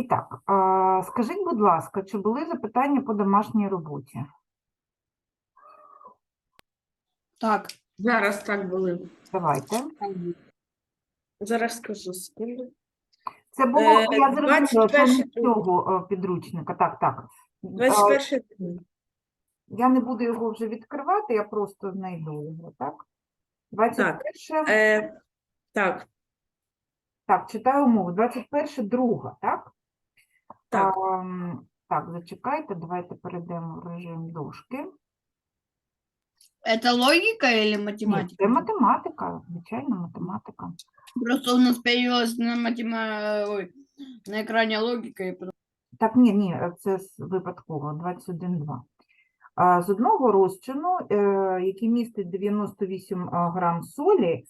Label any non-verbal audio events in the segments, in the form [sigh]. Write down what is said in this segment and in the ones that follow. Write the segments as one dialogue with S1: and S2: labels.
S1: І так, скажіть, будь ласка, чи були запитання по домашній роботі?
S2: Так.
S3: Зараз так були.
S1: Давайте.
S3: Зараз скажу секунду.
S1: Це було,
S3: Е,
S1: я зрозуміла, це не з цього е, підручника. Так, так.
S3: 21 день.
S1: Я не буду його вже відкривати, я просто знайду його, так? 21,
S3: Е, так,
S1: так, читаю умову. 21, друга, так?
S3: Так.
S1: А, так, зачекайте, давайте перейдемо в режим дошки.
S2: Это логика или
S1: Ні,
S2: математика?
S1: це математика, звичайно, математика.
S2: Просто у нас появилась на матема... Ой, на экране логика, и потом...
S1: Так, ні, ні, це випадково, 21,2. А, З одного розчину, е, який містить 98 а, грам солі,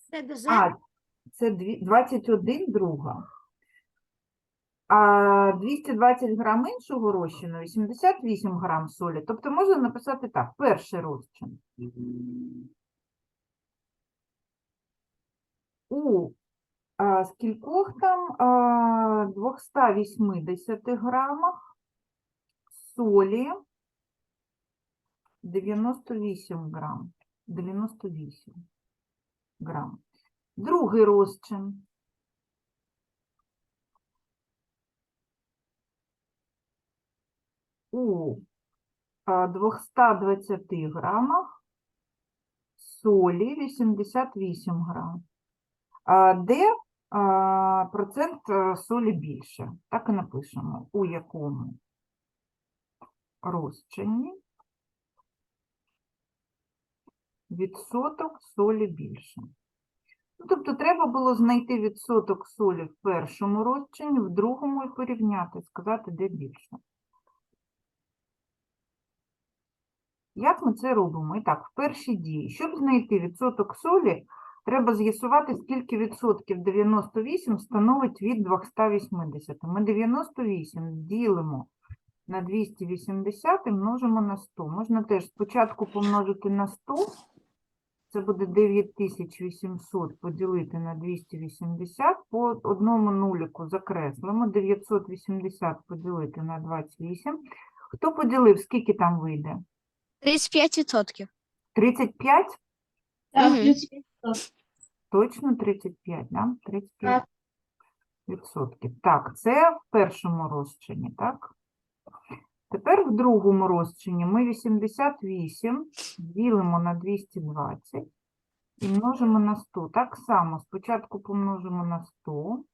S1: а, це дві- 21 друга. А 220 грам іншого розчину, 88 грам солі. Тобто можна написати так, перший розчин. У а, скількох там а, 280 грамах солі 98 грам. 98 грам. Другий розчин. У 220 грамах солі 88 грам. Де процент е, солі більше? Так і напишемо. У якому розчині відсоток солі більше. Ну, тобто треба було знайти відсоток солі в першому розчині, в другому і порівняти, сказати, де більше. Як ми це робимо? І так, в першій дії. Щоб знайти відсоток солі, треба з'ясувати, скільки відсотків 98 становить від 280. Ми 98 ділимо на 280 і множимо на 100. Можна теж спочатку помножити на 100, це буде 9800 поділити на 280, по одному нуліку закреслимо, 980 поділити на 28. Хто поділив, скільки там вийде?
S4: 35%.
S1: 35?
S4: Мгм.
S1: Точно 35, да? 35 відсотків. Так, це в першому розчині, так? Тепер в другому розчині ми 88 ділимо на 220 і множимо на 100. Так само, спочатку помножимо на 100,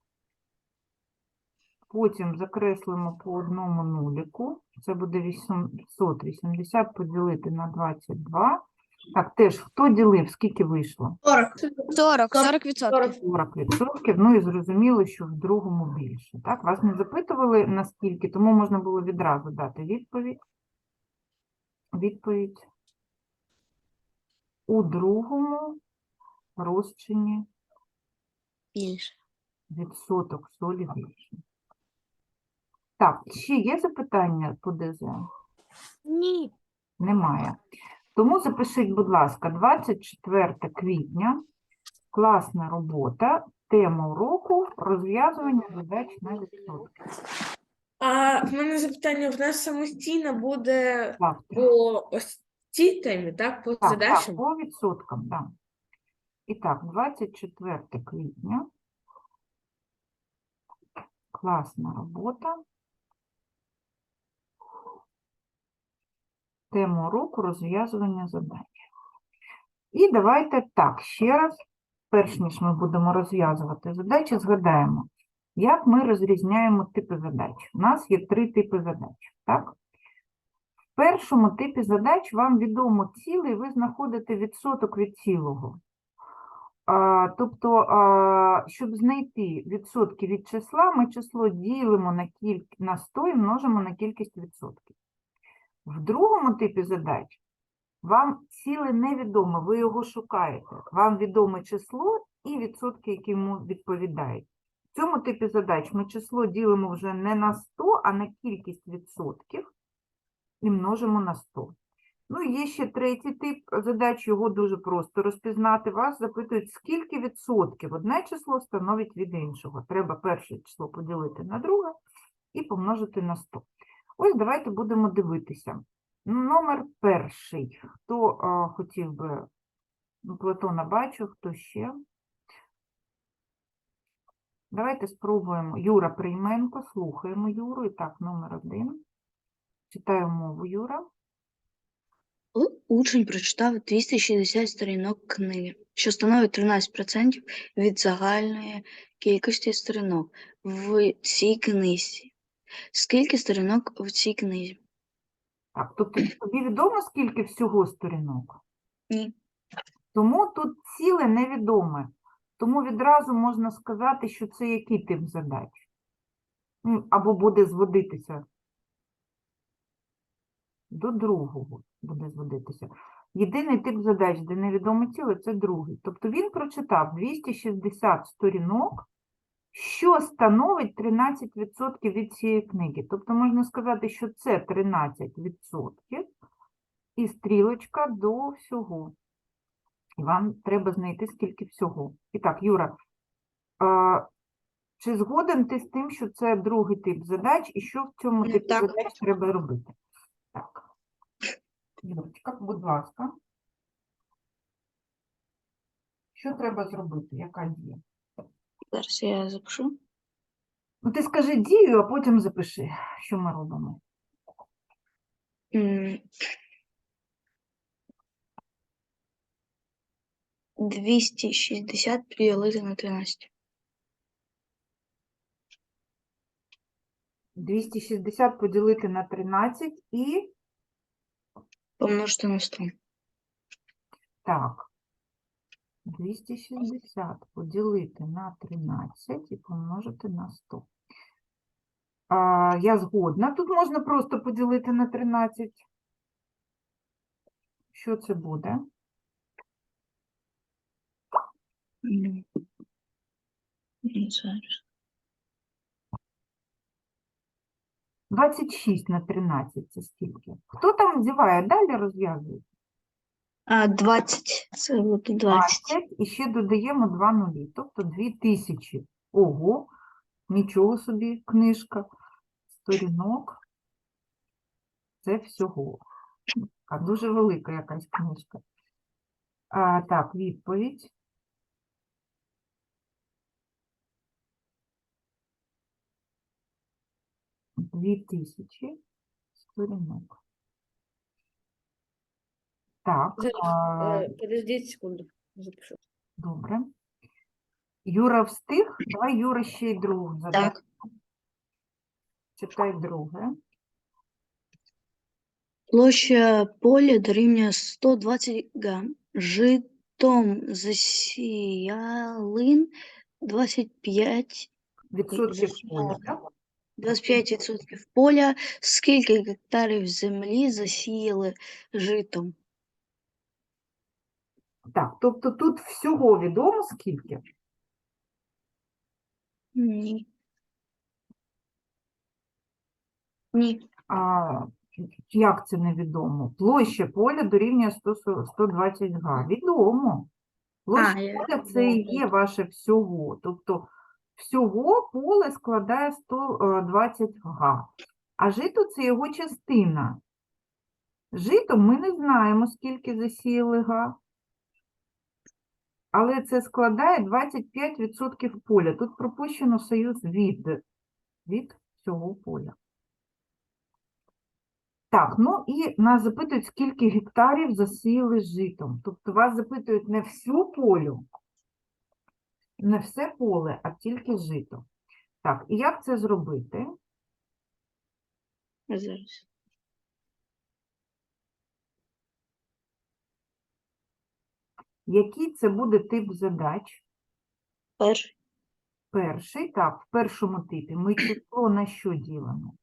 S1: потім закреслимо по одному нуліку, це буде 880 поділити на 22. Так, теж, хто ділив, скільки вийшло?
S4: 40, 40%.
S1: 40%, ну і зрозуміло, що в другому більше. Так, вас не запитували наскільки, тому можна було відразу дати відповідь. Відповідь у другому розчині
S4: Більше.
S1: відсоток солі більше. Так, ще є запитання по ДЗ?
S4: Ні.
S1: Немає. Тому запишіть, будь ласка, 24 квітня, класна робота, тема уроку розв'язування задач на відсотки.
S3: А в мене запитання: в нас самостійно буде
S1: Завтра.
S3: по ось цій темі, так? По
S1: Так, так,
S3: задачам?
S1: по відсоткам, так. І так, 24 квітня. Класна робота. Тема уроку розв'язування задач. І давайте так, ще раз, перш ніж ми будемо розв'язувати задачі, згадаємо, як ми розрізняємо типи задач. У нас є три типи задач, так? В першому типі задач вам відомо ціле, і ви знаходите відсоток від цілого. А, тобто, а, щоб знайти відсотки від числа, ми число ділимо на, кіль... на 100 і множимо на кількість відсотків. В другому типі задач вам ціле невідомо, ви його шукаєте. Вам відоме число і відсотки, які йому відповідають. В цьому типі задач ми число ділимо вже не на 100, а на кількість відсотків і множимо на 100. Ну, і є ще третій тип задач, його дуже просто розпізнати. Вас запитують, скільки відсотків одне число становить від іншого. Треба перше число поділити на друге і помножити на 100. Ось давайте будемо дивитися. Номер перший. Хто а, хотів би, ну, Платона бачу, хто ще? Давайте спробуємо. Юра Прийменко, слухаємо Юру. І так, номер один. Читаю мову Юра.
S5: Учень прочитав 260 сторінок книги, що становить 13% від загальної кількості сторінок в цій книзі. Скільки сторінок в цій книзі?
S1: Так, тобто тобі відомо, скільки всього сторінок?
S5: Ні.
S1: Тому тут ціле невідоме. Тому відразу можна сказати, що це який тип задач. М, Або буде зводитися. До другого буде зводитися. Єдиний тип задач, де невідоме ціле, це другий. Тобто він прочитав 260 сторінок, що становить 13% від цієї книги. Тобто можна сказати, що це 13% і стрілочка до всього. І вам треба знайти, скільки всього. І так, Юра, чи згоден ти з тим, що це другий тип задач, і що в цьому
S5: Ну,
S1: типі
S5: так.
S1: задач треба робити? Так. Юрочка, будь ласка. Що треба зробити? Яка дія?
S5: Зараз я запишу.
S1: Ну, ти скажи дію, а потім запиши, що ми робимо.
S5: М, 260 поділити на 13.
S1: 260 поділити на 13 і
S5: Помножити на 100.
S1: Так. 260 поділити на 13 і помножити на 100. А, я згодна. Тут можна просто поділити на 13. Що це буде?
S5: Зараз.
S1: 26 на 13 це скільки? Хто там вдіває? Далі розв'язує.
S5: А, 20. Це буде 20.
S1: 20 і ще додаємо 2 нулі, тобто 2000. Ого, нічого собі, книжка, сторінок. Це всього. А дуже велика якась книжка. А, так, відповідь. Дві тисячі сторінок. Так, а,
S3: Е, Подождіть секунду. Запишу.
S1: Добре. Юра встиг? Давай Юра ще й другу задай.
S5: Так.
S1: Читай друге.
S5: Площа поля дорівнює 120 га. Житом засіялин 25,
S1: Відсотків поля. так?
S5: 25% поля. Скільки гектарів землі засіяли житом?
S1: Так, тобто тут всього відомо скільки?
S5: Ні. Ні.
S1: А, як це невідомо? Площа поля дорівнює 100 120 га. Відомо. Площа
S5: А,
S1: поля це і є ваше всього. Тобто всього поле складає 120 га. А жито це його частина. Жито ми не знаємо, скільки засіяли га. Але це складає 25% поля. Тут пропущено союз від, від всього поля. Так, ну і нас запитують, скільки гектарів засіяли житом. Тобто вас запитують не всю полю, не все поле, а тільки жито. Так, і як це зробити?
S5: Зараз.
S1: Який це буде тип задач?
S5: Перший.
S1: Перший, так, в першому типі ми число на що ділимо?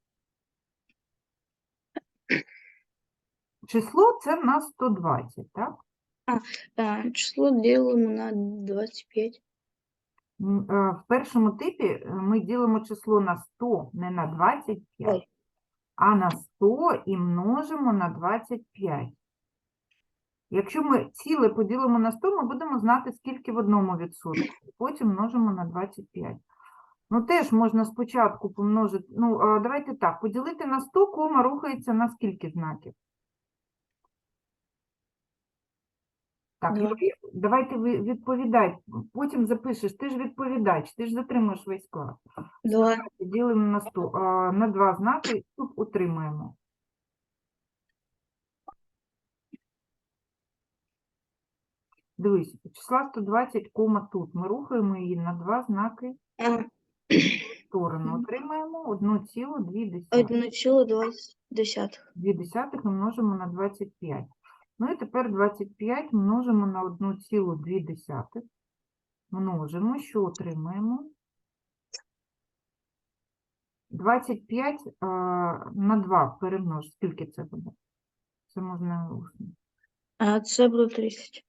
S1: Число це в нас 120, так?
S5: А, число ділимо на 25.
S1: Е, В першому типі е, ми ділимо число на 100, не на 25,
S5: Ой.
S1: а на 100 і множимо на 25. Якщо ми ціле поділимо на 100, ми будемо знати, скільки в одному відсотку. Потім множимо на 25. Ну, теж можна спочатку помножити. Ну, давайте так, поділити на 100, кома рухається на скільки знаків? Так, Юрій, давайте ви відповідай, потім запишеш, ти ж відповідач, ти ж затримуєш весь клас.
S5: Два.
S1: Ділимо на 100, а, на два знаки, тут утримуємо. Дивись, числа 120, кома тут. Ми рухаємо її на два знаки в сторону. Отримаємо 1,2.
S5: Одну цілу двадцять десятих.
S1: 2 десятих ми множимо на 25. Ну і тепер 25 множимо на 1,2. Множимо, що отримаємо? 25 а, на 2 перемнож. Скільки це буде? Це можна усно.
S5: А це буде тридцять.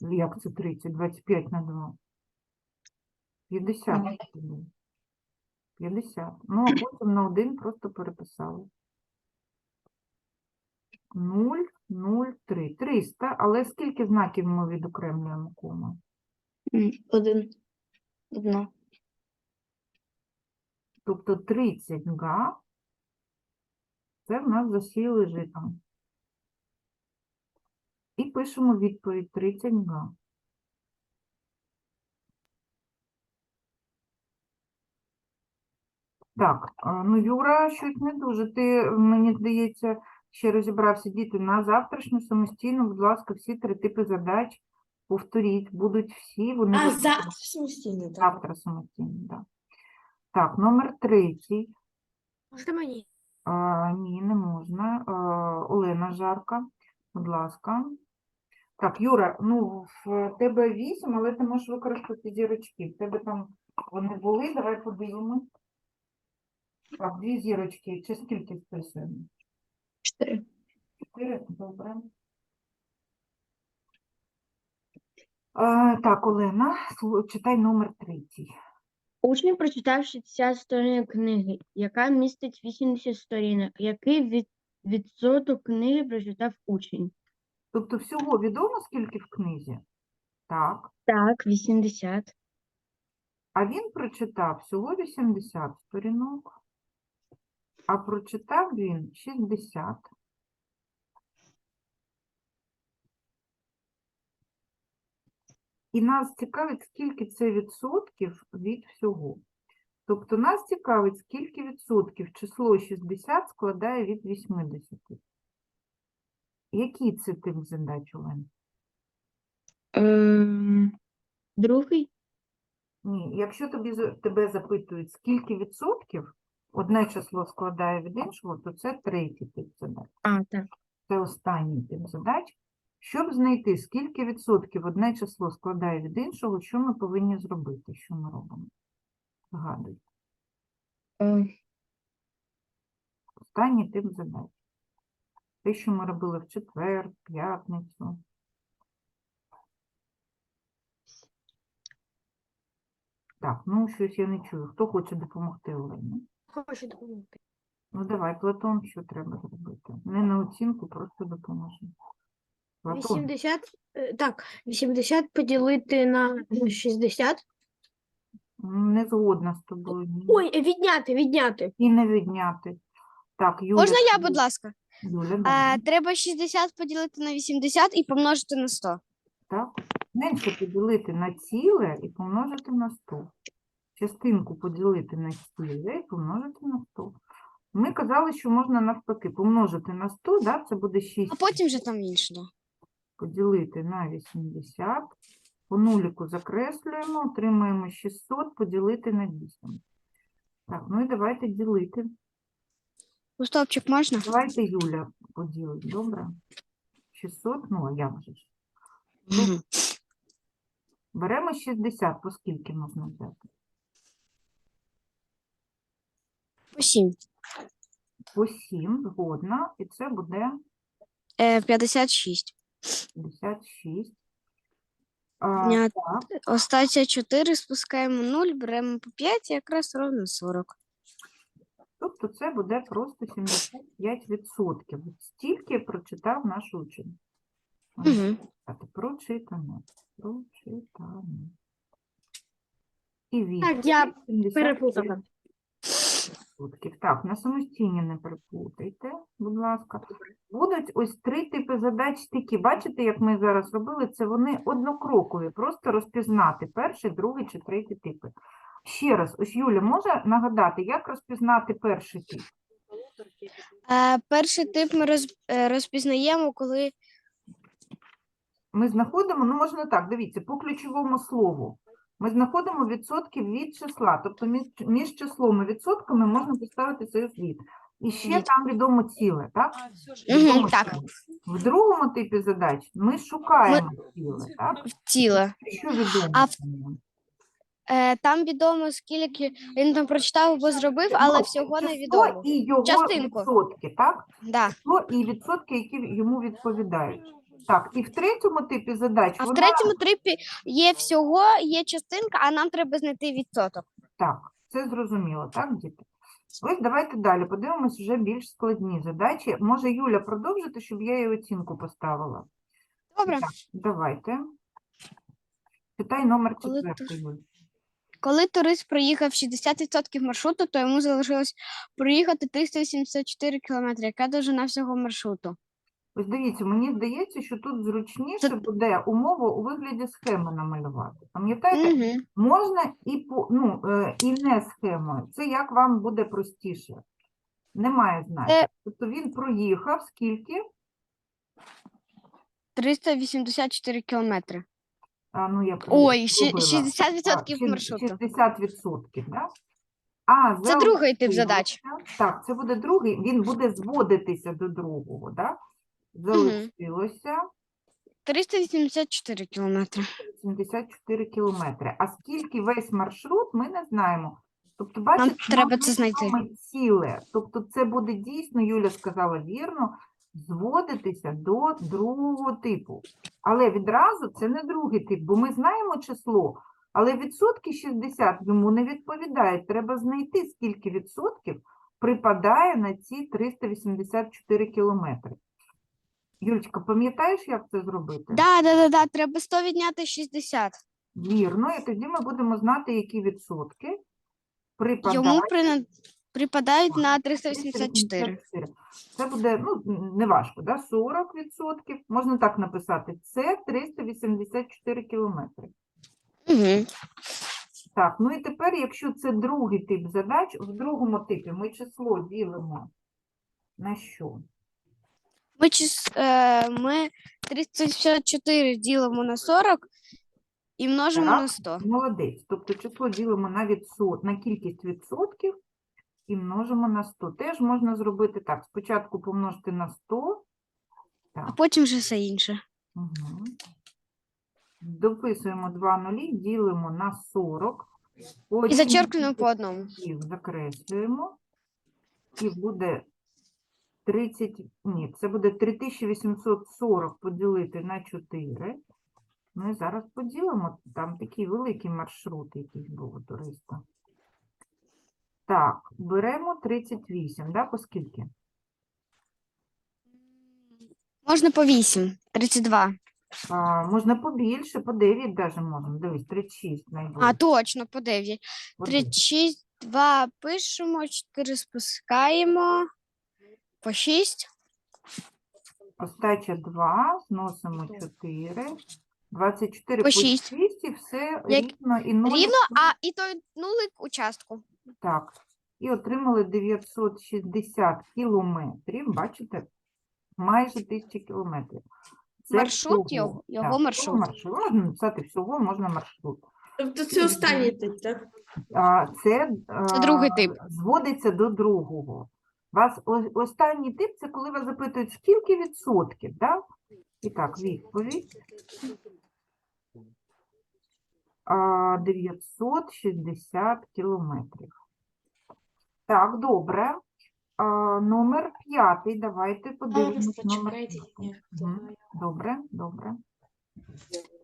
S1: Як це 30? 25 на 2. 50.
S5: Ага.
S1: це буде. 50. Ну, а потім на 1 просто переписали. 0, 0, 3. 300. Але скільки знаків ми відокремлюємо кома?
S5: Один. Одна.
S1: Тобто 30 га це в нас засіяли житом. Пишемо відповідь 30 га. Так, ну Юра, щось не дуже. Ти, мені здається, ще розібрався діти на завтрашню самостійно, будь ласка, всі три типи задач повторіть, будуть всі, вони
S3: А
S1: будуть
S3: завтра самостійно, так.
S1: завтра самостійно, так. Так, номер третій.
S4: Можна мені?
S1: А, ні, не можна. А, Олена Жарка, будь ласка. Так, Юра, ну в тебе вісім, але ти можеш використати зірочки. В тебе там вони були, давай подивимось. Так, дві зірочки. Чи скільки списуємо?
S5: Чотири.
S1: Чотири, добре. А, так, Олена, читай номер третій.
S6: Учень прочитав 60 сторінок книги, яка містить 80 сторінок. Який від... відсоток книги прочитав учень?
S1: Тобто всього відомо, скільки в книзі? Так.
S6: Так, 80.
S1: А він прочитав всього 80 сторінок, а прочитав він 60. І нас цікавить, скільки це відсотків від всього. Тобто нас цікавить, скільки відсотків число 60 складає від 80. Який це тип задач, Олен?
S6: Ем... Другий?
S1: Ні, якщо тобі, за- тебе запитують, скільки відсотків одне число складає від іншого, то це третій тип задач.
S6: А, так.
S1: Це останній тип задач. Щоб знайти, скільки відсотків одне число складає від іншого, що ми повинні зробити? Що ми робимо? Згадуй. Останній тип задач. Те, що ми робили в четвер, в п'ятницю. Так, ну щось я не чую. Хто хоче допомогти Олені?
S4: Хочу допомогти.
S1: Ну давай, Платон, що треба зробити? Не на оцінку, просто допоможи. Платон,
S4: 80, е, так, 80 поділити на 60.
S1: не згодна з тобою. ні.
S4: Ой, е, відняти, відняти.
S1: І не відняти. Так, Юля.
S7: Можна я, будь ласка? Е, треба 60 поділити на 80 і помножити на 100.
S1: Так. Менше поділити на ціле і помножити на 100. Частинку поділити на ціле і помножити на 100. Ми казали, що можна навпаки помножити на 100, да? це буде 6
S7: А потім вже там інше. Да.
S1: поділити на 80. По нуліку закреслюємо, отримаємо 600 поділити на 8. Так, ну і давайте ділити.
S7: У стовпчик можна?
S1: Давайте Юля поділить, добре? 600, ну а як же ж?
S7: Мгм.
S1: Беремо 60, по скільки можна взяти?
S7: По 7.
S1: По 7, згодна, і це буде
S7: Е, 56.
S1: 56. А,
S7: Ня-
S1: так,
S7: Остаться 4, спускаємо 0, беремо по 5 якраз ровно 40.
S1: Тобто це буде просто 75%. От стільки прочитав наш учень.
S7: Угу.
S1: Прочитано. Прочитано. і 8.
S4: Так, я
S1: 70
S4: переплутала.
S1: відсотків. Так, на самостійні не переплутайте, будь ласка. Будуть ось три типи задач такі. Бачите, як ми зараз робили, це вони однокрокові, просто розпізнати перший, другий чи третій типи. Ще раз, ось Юля може нагадати, як розпізнати перший тип?
S7: Е, перший тип ми роз, е, розпізнаємо, коли
S1: Ми знаходимо, ну можна так, дивіться, по ключовому слову. Ми знаходимо відсотки від числа, тобто між, між числом і відсотками можна поставити союз від. І ще
S7: Від.
S1: там відомо ціле, так?
S7: Мгм,
S1: Відомо
S7: так.
S1: ціле. В другому типі задач ми шукаємо ціле, так?
S7: тіле.
S1: Що відомо?
S7: А в-
S1: ціле?
S7: Е, там відомо, скільки він там прочитав або зробив, але
S1: Ну,
S7: всього не відомо.
S1: і його
S7: Частинку.
S1: відсотки, так?
S7: Да.
S1: Число і відсотки, які йому відповідають. Так, і в третьому типі задач
S7: А в
S1: вона-
S7: третьому трипі є всього, є частинка, а нам треба знайти відсоток.
S1: Так, це зрозуміло, так, діти? Ось давайте далі подивимось вже більш складні задачі. Може, Юля продовжити, щоб я їй оцінку поставила?
S7: Добре.
S1: Так, давайте. Питай номер
S7: Коли
S1: четвертий, Юль.
S7: Коли турист проїхав 60% маршруту, то йому залишилось проїхати 384 кілометри. Яка довжина всього маршруту?
S1: Ось дивіться, мені здається, що тут зручніше буде умову у вигляді схеми намалювати. Пам'ятаєте,
S7: Угу.
S1: можна і по ну е, і не схемою. Це як вам буде простіше. Немає значення. Тобто він проїхав скільки?
S7: 384 кілометри.
S1: А, ну, я
S7: Ой, ще-
S1: Так,
S7: 60%
S1: шість-
S7: маршруту.
S1: 60%, да? А,
S7: Це другий тип
S1: залишилося-
S7: задач.
S1: Так, це буде другий, він буде зводитися до другого, да? Залишилося
S7: 384 кілометри.
S1: 74 кілометри. А скільки весь маршрут, ми не знаємо. Тобто, бачите,
S7: треба це знайти.
S1: ціле. Тобто це буде дійсно, Юля сказала вірно, зводитися до другого типу. Але відразу це не другий тип, бо ми знаємо число, але відсотки 60 йому не відповідають. Треба знайти, скільки відсотків припадає на ці 384 кілометри. Юлечка, пам'ятаєш, як це зробити?
S7: Да, да, да, да, треба 100 відняти 60.
S1: Вірно, і тоді ми будемо знати, які відсотки припадають.
S7: Йому прина- припадають на
S1: на
S7: 384.
S1: 384. Це буде, ну, не важко, да? 40 відсотків. Можна так написати. Це 384 кілометри.
S7: Угу.
S1: Так, ну і тепер, якщо це другий тип задач, в другому типі ми число ділимо на що?
S7: Ми, чис... е, ми 364 ділимо на 40 і множимо
S1: Так.
S7: на 100.
S1: Молодець. Тобто число ділимо на, відсот... на кількість відсотків і множимо на 100. Теж можна зробити так. Спочатку помножити на 100.
S7: А потім вже все інше.
S1: Угу. Дописуємо два нулі, ділимо на 40.
S7: І
S1: Потім
S7: зачеркнемо по одному.
S1: їх закреслюємо. І буде 30, ні, це буде 3840 поділити на 4. Ну і зараз поділимо, там такий великий маршрут якийсь був у туриста. Так, беремо 38, да, по скільки?
S7: Можна по 8, 32.
S1: А, можна побільше, по 9 даже можна. Дивись, 36 найбільше.
S7: А, точно, по 9.
S1: по 9.
S7: 36, 2 пишемо, 4 спускаємо, по 6.
S1: Остача 2, зносимо 4, 24
S7: По
S1: по
S7: шість.
S1: 6 і все
S7: Як-
S1: рівно. І нуль
S7: Рівно, а і той нулик участку.
S1: Так, і отримали 960 кілометрів, бачите, майже 1000 кілометрів. Це
S7: Маршрут
S1: всього,
S7: його- його
S1: так,
S7: маршрут.
S1: маршрут. Можна написати всього, можна маршрут.
S3: Тобто це останній тип, так?
S1: А, це,
S7: Це другий
S1: а,
S7: тип.
S1: зводиться до другого. Вас о- останній тип це коли вас запитують, скільки відсотків, да? І так, відповідь. А, 960 кілометрів. Так, добре. А, номер п'ятий. Давайте подивимось номер. Мгм. Добре, добре.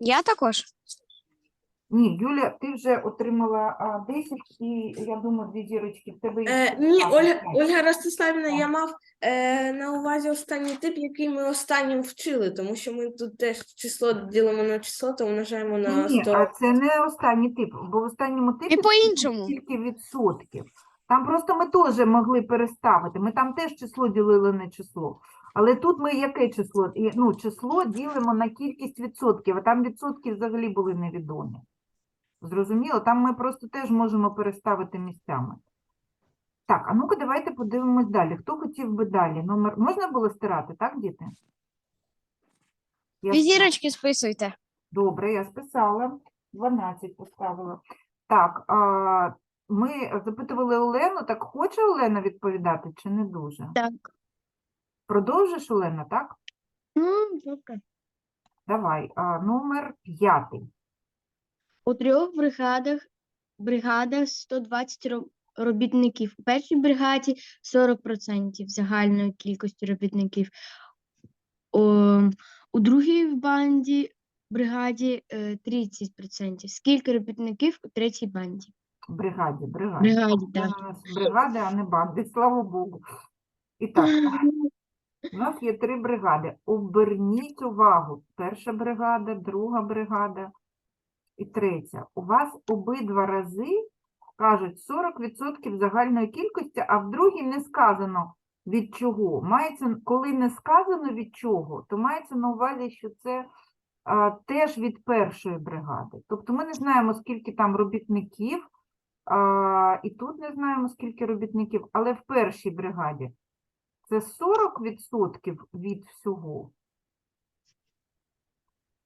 S7: Я також.
S1: Ні, Юля, ти вже отримала а, 10 і я думаю, дві зірочки в тебе. є
S3: Е, ні,
S1: А,
S3: Ольга, Ростиславівна, я мав е, на увазі останній тип, який ми останнім вчили, тому що ми тут теж число ділимо на число, то умножаємо на
S1: Ні,
S3: 100.
S1: а це не останній тип, бо в останньому типі
S7: по-іншому.
S1: тільки відсотків. Там просто ми теж могли переставити. Ми там теж число ділили на число. Але тут ми яке число? Ну, число ділимо на кількість відсотків, а там відсотки взагалі були невідомі. Зрозуміло? Там ми просто теж можемо переставити місцями. Так, а ну-ка давайте подивимось далі. Хто хотів би далі? Номер можна було стирати, так, діти? Я
S7: Дві списуйте.
S1: Добре, я списала. 12 поставила. Так, а, ми запитували Олену, так хоче Олена відповідати чи не дуже?
S6: Так.
S1: Продовжиш, Олена, так?
S6: Ну, добре.
S1: Давай, а, номер п'ятий.
S6: У трьох бригадах бригадах 120 ро- робітників. У першій бригаді 40% загальної кількості робітників. У, у другій банді бригаді е, 30%. Скільки робітників у третій банді?
S1: Бригаді, бригаді.
S6: Бригаді, так.
S1: у нас бригади, а не банди, слава Богу. І так, у нас є три бригади. Оберніть увагу. Перша бригада, друга бригада і третя. У вас обидва рази кажуть 40% загальної кількості, а в другій не сказано від чого. Мається, коли не сказано від чого, то мається на увазі, що це а, теж від першої бригади. Тобто ми не знаємо, скільки там робітників, а, і тут не знаємо, скільки робітників, але в першій бригаді це 40% від всього,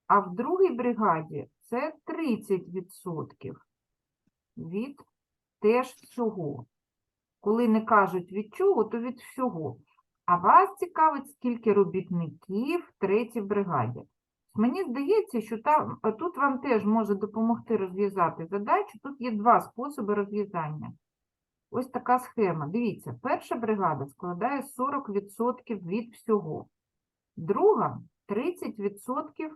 S1: а в другій бригаді це 30% від теж всього. Коли не кажуть від чого, то від всього. А вас цікавить, скільки робітників в третій бригаді. Мені здається, що там, тут вам теж може допомогти розв'язати задачу. Тут є два способи розв'язання. Ось така схема. Дивіться, перша бригада складає 40% від всього. Друга 30%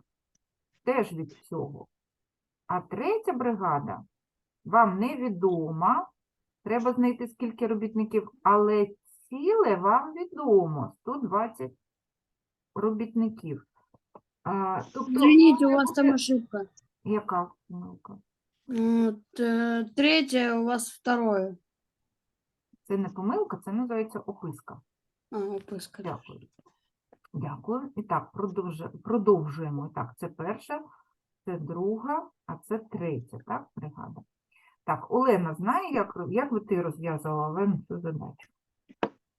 S1: теж від всього. А третя бригада вам невідома. Треба знайти скільки робітників, але ціле вам відомо 120 робітників. А, тобто,
S2: Извините, у вас там ошибка.
S1: яка помилка?
S2: Третье, у вас второе.
S1: Це не помилка, це називається описка.
S2: А, опыска.
S1: Дякую. Дякую. І так, продовжу- продовжуємо. І так, це перша, це друга, а це третя, так, бригада. Так, Олена знає, як, ро- як би ти розв'язувала Олена цю задачу?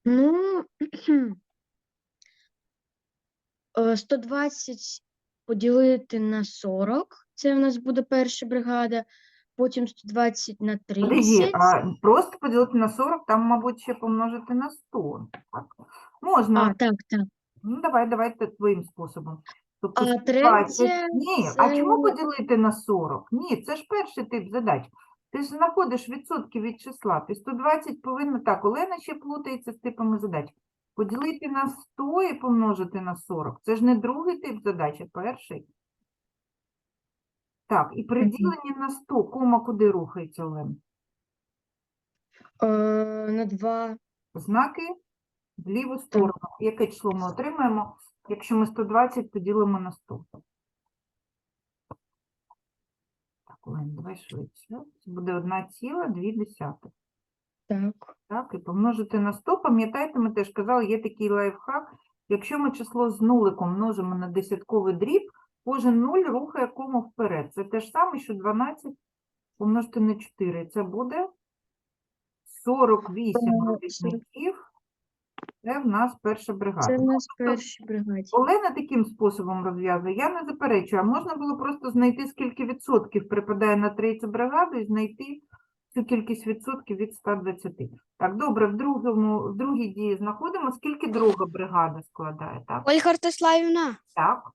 S6: Ну, [clears throat] 120 поділити на 40, це в нас буде перша бригада, потім 120 на
S1: Подожди,
S6: 30.
S1: а просто поділити на 40, там, мабуть, ще помножити на 100. Так? Можна.
S6: А, так, так.
S1: Ну, давай, давай твоїм способом. Тобто
S6: А
S1: 120
S6: третє
S1: Ні, а чому поділити на 40? Ні, це ж перший тип задач. Ти ж знаходиш відсотки від числа. Ти 120 повинна так. Олена ще плутається з типами задач. Поділити на 100 і помножити на 40. Це ж не другий тип задач, а перший. Так, і при діленні на 100 кома куди рухається, Олена?
S6: Е, на 2.
S1: Знаки в ліву сторону. Яке число ми отримаємо, якщо ми 120 поділимо на 100? Так, Олен, давай швидше. Це буде 1,2.
S6: Так.
S1: Так, і помножити на 100. Пам'ятаєте, ми теж казали, є такий лайфхак. Якщо ми число з нуликом множимо на десятковий дріб, кожен нуль рухає кому вперед. Це те ж саме, що 12 помножити на 4. Це буде 48
S6: Е,
S1: робітників. Це в нас перша бригада.
S6: Це в нас
S1: тобто
S6: першій бригаді.
S1: Олена таким способом розв'язує. Я не заперечую. А можна було просто знайти, скільки відсотків припадає на третю бригаду і знайти цю кількість відсотків від 120. Так, добре, в, другому, в другій дії знаходимо, скільки друга бригада складає, так?
S7: Ольга Ростиславівна,
S1: Так.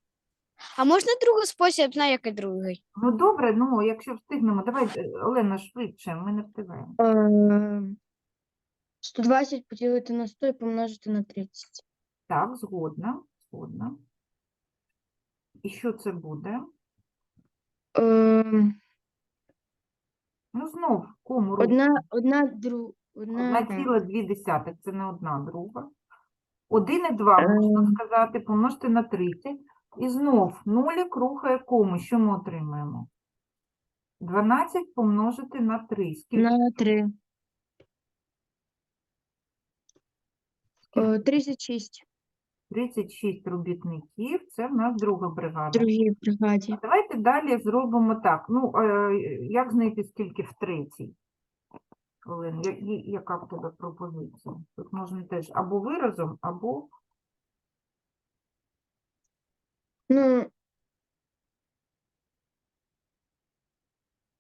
S7: а можна другий спосіб, знаю, який другий?
S1: Ну, добре, ну, якщо встигнемо, давай, е, Олена, швидше, ми не встигаємо.
S6: Е, 120 поділити на 100 і помножити на 30.
S1: Так, згодна, згодна. І що це буде?
S6: Е,
S1: Ну, знов, кому рух?
S6: Одна, одна, дру, одна,
S1: Одна
S6: так.
S1: ціла дві десятих, це не одна друга. Один і два, можна
S6: Ем.
S1: сказати, помножити на 30. І знов нулік рухає кому, що ми отримаємо? 12 помножити на 3. Скільки?
S6: на три. О, 36
S1: 36 робітників, це в нас друга бригада.
S6: другій бригаді.
S1: Давайте далі зробимо так. Ну, е, як знайти скільки в третій? Олен, я- і- яка в тебе пропозиція? Тут можна теж або виразом, або
S6: Ну,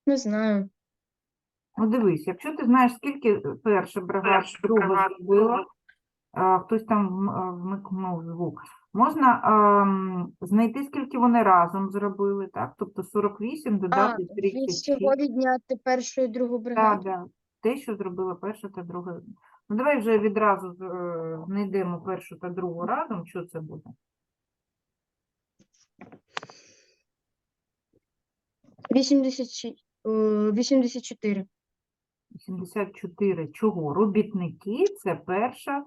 S6: не знаю.
S1: Ну, дивись, якщо ти знаєш, скільки перша бригада, друга зробила, хтось там вмикнув звук, можна знайти, скільки вони разом зробили, так? Тобто 48 додати 36.
S6: відняти першу і другу
S1: Так, да. Те, що зробила перша та друга. Ну, давай вже відразу е, знайдемо першу та другу разом, що це буде?
S6: 86, о, 84.
S1: 84 чого? Робітники – це перша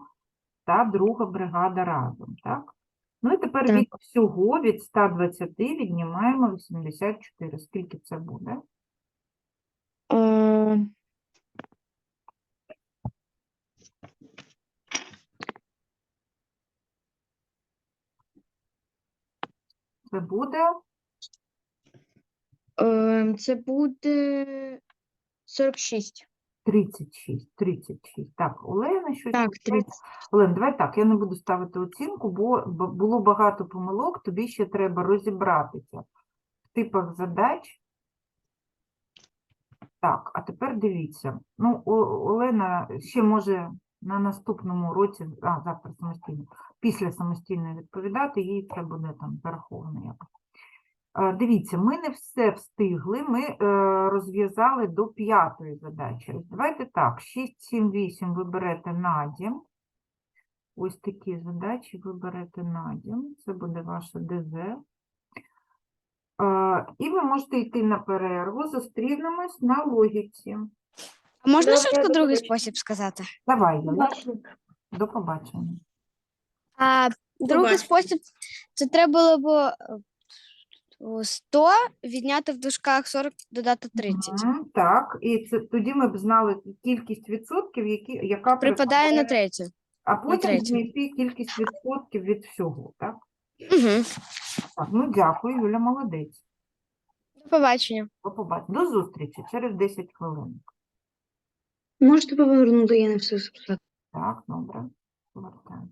S1: та друга бригада разом, так? Ну і тепер
S6: Так.
S1: від всього, від 120 віднімаємо 84. Скільки це буде?
S6: О,
S1: Це буде
S6: ем, це буде 46.
S1: 36. 36. Так, Олена щось
S6: Так, 30.
S1: Олен, давай так, я не буду ставити оцінку, бо було багато помилок, тобі ще треба розібратися в типах задач. Так, а тепер дивіться. Ну, Олена ще може на наступному році, а завтра самостійно, після самостійно відповідати, їй це буде там зараховано якось. Дивіться, ми не все встигли, ми е, розв'язали до п'ятої задачі. Давайте так, 6, 7, 8 ви берете на дім. Ось такі задачі ви берете на дім. Це буде ваше ДЗ. І ви можете йти на перерву, зустрінемось на логіці.
S7: А можна швидко другий спосіб сказати?
S1: Давай, Юля, до побачення.
S7: А другий
S3: Побачення.
S7: спосіб це треба було б 100 відняти в дужках 40, додати 30.
S1: Мгм, Так, і це, тоді ми б знали кількість відсотків, які, яка
S7: Припадає на третю.
S1: а потім
S7: третю.
S1: знайти кількість відсотків від всього, так?
S7: Угу.
S1: Так, ну дякую, Юля, молодець.
S7: До побачення.
S1: До побачення. До зустрічі через 10 хвилин.
S5: Можете повернути, я не все записати.
S1: Так, добре. Повертаємо.